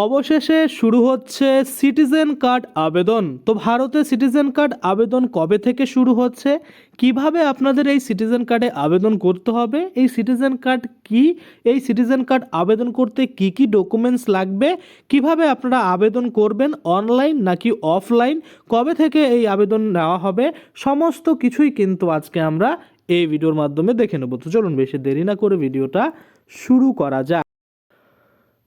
অবশেষে শুরু হচ্ছে সিটিজেন কার্ড আবেদন। তো ভারতে সিটিজেন কার্ড আবেদন কবে থেকে শুরু হচ্ছে? কীভাবে আপনাদের এই সিটিজেন কার্ডে আবেদন করতে হবে? এই সিটিজেন কার্ড কি? এই সিটিজেন কার্ড আবেদন করতে কি কি ডকুমেন্টস লাগবে? কীভাবে আপনারা আবেদন করবেন? অনলাইন নাকি অফলাইন? কবে থেকে এই আবেদন নেওয়া হবে? সমস্ত কিছুই কিন্তু আজকে আমরা এই ভিডিওর মাধ্যমে দেখে নেব। তো চলুন বেশি দেরি না করে ভিডিওটা শুরু করা যাক।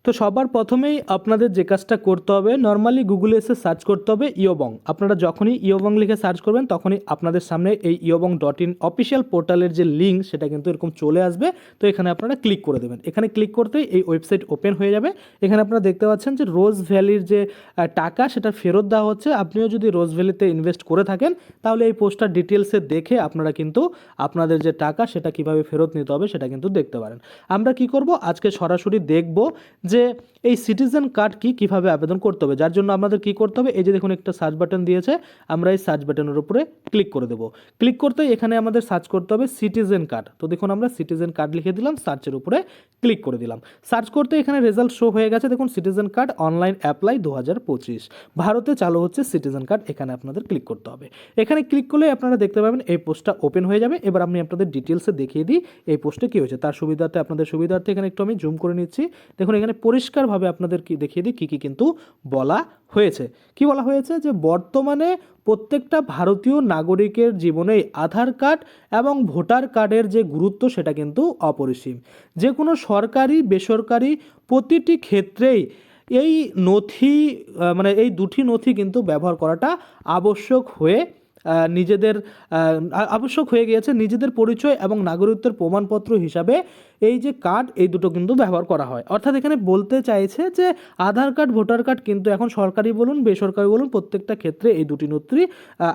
তো সবার প্রথমেই আপনাদের যে কাজটা করতে হবে নর্মালি গুগলে এসে সার্চ করতে হবে ইয়োবং আপনারা যখনই ইয়োবং লিখে সার্চ করবেন, তখনই আপনাদের সামনে এই ইয়োবং ডট ইন অফিসিয়াল পোর্টালের যে লিঙ্ক সেটা কিন্তু এরকম চলে আসবে। তো এখানে আপনারা ক্লিক করে দেবেন। এখানে ক্লিক করতেই এই ওয়েবসাইট ওপেন হয়ে যাবে। এখানে আপনারা দেখতে পাচ্ছেন যে রোজ ভ্যালির যে টাকা, সেটা ফেরত দেওয়া হচ্ছে। আপনিও যদি রোজ ভ্যালিতে ইনভেস্ট করে থাকেন, তাহলে এই পোস্টার ডিটেলসে দেখে আপনারা কিন্তু আপনাদের যে টাকা, সেটা কীভাবে ফেরত নিতে হবে, সেটা কিন্তু দেখতে পারেন। আমরা কি করব? আজকে সরাসরি দেখব যে এই সিটিজেন কার্ড কি কীভাবে আবেদন করতে হবে? যার জন্য আমাদের কি করতে হবে? এই যে দেখুন একটা সার্চ বাটন দিয়েছে, আমরা এই সার্চ বাটনের উপরে ক্লিক করে দেবো। ক্লিক করতেই এখানে আমাদের সার্চ করতে হবে সিটিজেন কার্ড তো দেখুন আমরা সিটিজেন কার্ড লিখে দিলাম সার্চের উপরে ক্লিক করে দিলাম। সার্চ করতে এখানে রেজাল্ট শো হয়ে গেছে। দেখুন সিটিজেন কার্ড অনলাইন অ্যাপ্লাই দু হাজার পঁচিশ। ভারতে চালু হচ্ছে সিটিজেন কার্ড এখানে আপনাদের ক্লিক করতে হবে। এখানে ক্লিক করলে আপনারা দেখতে পাবেন এই পোস্টটা ওপেন হয়ে যাবে। এবার আমি আপনাদের ডিটেলসে দেখিয়ে দিই এই পোস্টে কী হয়েছে। তার সুবিধার্থে, আপনাদের সুবিধার্থে এখানে একটু আমি জুম করে নিচ্ছি। দেখুন এখানে পরিষ্কারভাবে আপনাদের কি দেখিয়ে দিই কী কী কিন্তু বলা হয়েছে। কি বলা হয়েছে? যে বর্তমানে প্রত্যেকটা ভারতীয় নাগরিকের জীবনেই আধার কার্ড এবং ভোটার কার্ডের যে গুরুত্ব সেটা কিন্তু অপরিসীম। যে কোনো সরকারি, বেসরকারি প্রতিটি ক্ষেত্রেই এই নথি মানে এই দুটি নথি কিন্তু ব্যবহার করাটা আবশ্যক হয়ে নিজেদের আবশ্যক হয়ে গিয়েছে। নিজেদের পরিচয় এবং নাগরিকত্বের প্রমাণপত্র হিসাবে এই যে কার্ড এই দুটো কিন্তু ব্যবহার করা হয়। অর্থাৎ এখানে বলতে চাইছে যে আধার কার্ড ভোটার কার্ড কিন্তু এখন সরকারি বলুন, বেসরকারি বলুন, প্রত্যেকটা ক্ষেত্রে এই দুটি নথি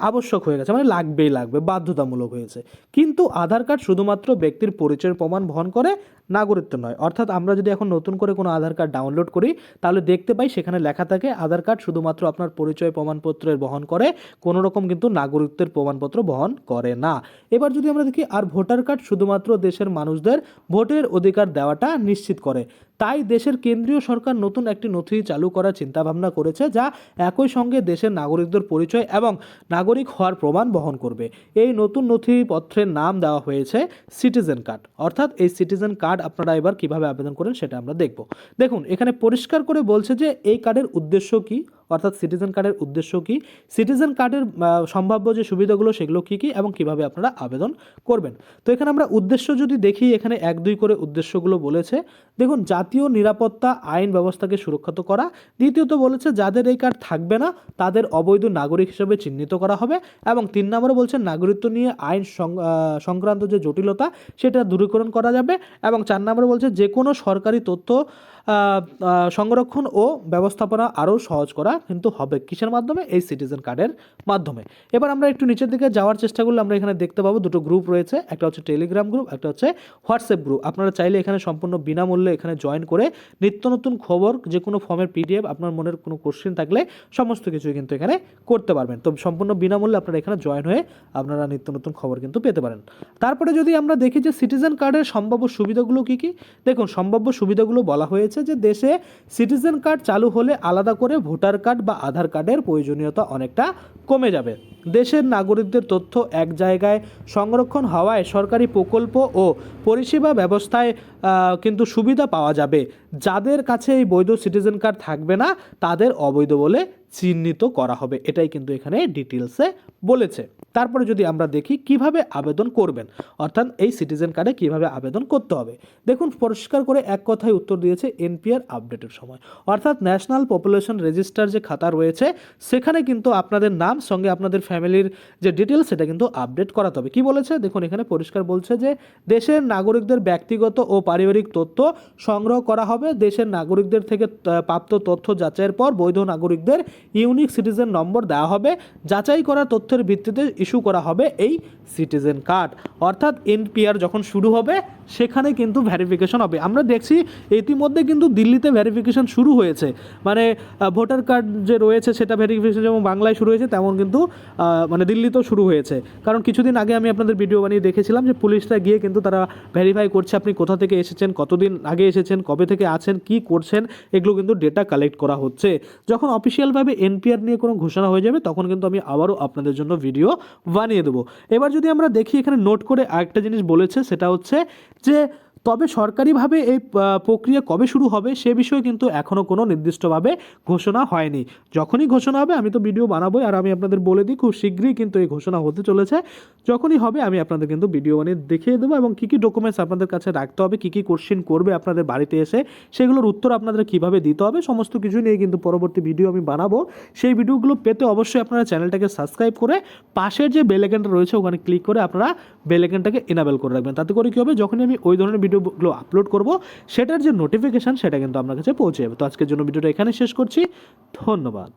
আবশ্যক হয়ে গেছে। মানে লাগবেই লাগবে, বাধ্যতামূলক হয়েছে। কিন্তু আধার কার্ড শুধুমাত্র ব্যক্তির পরিচয়ের প্রমাণ বহন করে নাগরিকত্ব নয়। অর্থাৎ আমরা যদি এখন নতুন করে কোনো আধার কার্ড ডাউনলোড করি, তাহলে দেখতে পাই সেখানে লেখা থাকে, আধার কার্ড শুধুমাত্র আপনার পরিচয় প্রমাণপত্রের বহন করে, কোনো রকম কিন্তু নাগরিকত্বের প্রমাণপত্র বহন করে না। এবার যদি আমরা দেখি, আর ভোটার কার্ড শুধুমাত্র দেশের মানুষদের ভোটের অধিকার দেওয়াটা নিশ্চিত করে। তাই দেশের কেন্দ্রীয় সরকার নতুন একটি নথি চালু করার চিন্তাভাবনা করেছে, যা একই সঙ্গে দেশের নাগরিকদের পরিচয় এবং নাগরিক হওয়ার প্রমাণ বহন করবে। এই নতুন নথিপত্রের নাম দেওয়া হয়েছে সিটিজেন কার্ড। অর্থাৎ এই সিটিজেন কার্ড আপনারা এবার কীভাবে আবেদন করেন সেটা আমরা দেখব। দেখুন, এখানে পরিষ্কার করে বলছে যে এই কার্ডের উদ্দেশ্য কি? অর্থাৎ সিটিজেন কার্ডের উদ্দেশ্য কি? সিটিজেন কার্ডের সম্ভাব্য যে সুবিধাগুলো সেগুলো কী কী এবং কীভাবে আপনারা আবেদন করবেন? তো এখানে আমরা উদ্দেশ্য যদি দেখি, এখানে এক, দুই করে উদ্দেশ্যগুলো বলেছে। দেখুন, জাতীয় নিরাপত্তা আইন ব্যবস্থাকে সুরক্ষিত করা। দ্বিতীয়ত বলেছে, যাদের এই কার্ড থাকবে না, তাদের অবৈধ নাগরিক হিসেবে চিহ্নিত করা হবে। এবং তিন নম্বরে বলছে, নাগরিকত্ব নিয়ে আইন সংক্রান্ত যে জটিলতা, সেটা দূরীকরণ করা যাবে। এবং চার নম্বরে বলছে, যে কোনো সরকারি তথ্য সংরক্ষণ ও ব্যবস্থাপনা আরও সহজ করা কিন্তু হবে কিসের মাধ্যমে? এই সিটিজেন কার্ডের মাধ্যমে। এবার আমরা একটু নিচের দিকে যাওয়ার চেষ্টা করলে আমরা এখানে দেখতে পাবো দুটো গ্রুপ রয়েছে। একটা হচ্ছে টেলিগ্রাম গ্রুপ একটা হচ্ছে হোয়াটসঅ্যাপ গ্রুপ আপনারা চাইলে এখানে সম্পূর্ণ বিনামূল্যে এখানে জয়েন করে নিত্য নতুন খবর, যে কোনো ফর্মের পিডিএফ আপনার মনের কোনো কোশ্চেন থাকলে সমস্ত কিছুই কিন্তু এখানে করতে পারবেন। তো সম্পূর্ণ বিনামূল্যে আপনারা এখানে জয়েন হয়ে আপনারা নিত্য নতুন খবর কিন্তু পেতে পারেন। তারপরে যদি আমরা দেখি যে সিটিজেন কার্ডের সম্ভাব্য সুবিধাগুলো কী কী? দেখুন, সম্ভাব্য সুবিধাগুলো বলা হয়েছে যে দেশে সিটিজেন কার্ড চালু হলে আলাদা করে ভোটার কার্ড বা আধার কার্ডের প্রয়োজনীয়তা অনেকটা কমে যাবে। দেশের নাগরিকদের তথ্য এক জায়গায় সংরক্ষণ হওয়ায় সরকারি প্রকল্প ও পরিষেবা ব্যবস্থায় কিন্তু সুবিধা পাওয়া যাবে। যাদের কাছে এই বৈধ সিটিজেন কার্ড থাকবে না, তাদের অবৈধ বলে চিহ্নিত করা হবে। এটাই কিন্তু এখানে ডিটেলসে বলেছে। তারপরে যদি আমরা দেখি কীভাবে আবেদন করবেন, অর্থাৎ এই সিটিজেন কার্ডে কীভাবে আবেদন করতে হবে। দেখুন, পরিষ্কার করে এক কথায় উত্তর দিয়েছে এনপিআর আপডেটের সময়। অর্থাৎ ন্যাশনাল পপুলেশন রেজিস্টার যে খাতা রয়েছে, সেখানে কিন্তু আপনাদের নাম, সঙ্গে আপনাদের ফ্যামিলির যে ডিটেলস সেটা কিন্তু আপডেট করাতে হবে। কি বলেছে? দেখুন, এখানে পরিষ্কার বলছে যে, দেশের নাগরিকদের ব্যক্তিগত ও পারিবারিক তথ্য সংগ্রহ করা হবে। দেশের নাগরিকদের থেকে প্রাপ্ত তথ্য যাচাইয়ের পর বৈধ নাগরিকদের ইউনিক সিটিজেন নম্বর দেওয়া হবে। যাচাই করা তথ্যের ভিত্তিতে ইস্যু করা হবে এই সিটিজেন কার্ড। অর্থাৎ এনপিআর যখন শুরু হবে, সেখানে কিন্তু ভ্যারিফিকেশন হবে। আমরা দেখছি ইতিমধ্যে কিন্তু দিল্লিতে ভ্যারিফিকেশন শুরু হয়েছে। মানে ভোটার কার্ড যে রয়েছে, সেটা ভেরিফিকেশন যেমন বাংলায় শুরু হয়েছে, তেমন কিন্তু মানে দিল্লিতেও শুরু হয়েছে। কারণ কিছুদিন আগে আমি আপনাদের ভিডিও বানিয়ে দেখেছিলাম যে পুলিশরা গিয়ে কিন্তু তারা ভেরিফাই করছে আপনি কোথা থেকে এসেছেন, কতদিন আগে এসেছেন, কবে থেকে আছেন, কি করছেন, এগুলো কিন্তু ডেটা কালেক্ট করা হচ্ছে। যখন অফিসিয়ালভাবে এনপিআর নিয়ে কোনো ঘোষণা হয়ে যাবে, তখন কিন্তু আমি আবারও আপনাদের জন্য ভিডিও বানিয়ে দেবো। এবার যদি আমরা দেখি, এখানে নোট করে আরেকটা জিনিস বলেছে, সেটা হচ্ছে যে তবে সরকারিভাবে এই প্রক্রিয়া কবে শুরু হবে সে বিষয়ে কিন্তু এখনও কোনো নির্দিষ্টভাবে ঘোষণা হয়নি। যখনই ঘোষণা হবে, আমি তো ভিডিও বানাবোই আর আমি আপনাদের বলে দিই, খুব শীঘ্রই কিন্তু এই ঘোষণা হতে চলেছে। যখনই হবে, আমি আপনাদের কিন্তু ভিডিও বানিয়ে দেখিয়ে দেবো এবং কী কী ডকুমেন্টস আপনাদের কাছে রাখতে হবে, কী কী কোশ্চেন করবে আপনাদের বাড়িতে এসে, সেগুলোর উত্তর আপনাদের কীভাবে দিতে হবে, সমস্ত কিছু নিয়ে কিন্তু পরবর্তী ভিডিও আমি বানাবো। সেই ভিডিওগুলো পেতে অবশ্যই আপনারা চ্যানেলটাকে সাবস্ক্রাইব করে পাশের যে বেলেকেনটা রয়েছে, ওখানে ক্লিক করে আপনারা বেল আইকনটাকে এনাবেল করে রাখবেন। তাতে করে কী হবে, যখনই আমি ওই ধরনের ভিডিওগুলো আপলোড করব, সেটার যে নোটিফিকেশান সেটা কিন্তু আপনার কাছে পৌঁছে যাবে। তো আজকের জন্য ভিডিওটা এখানে শেষ করছি। ধন্যবাদ।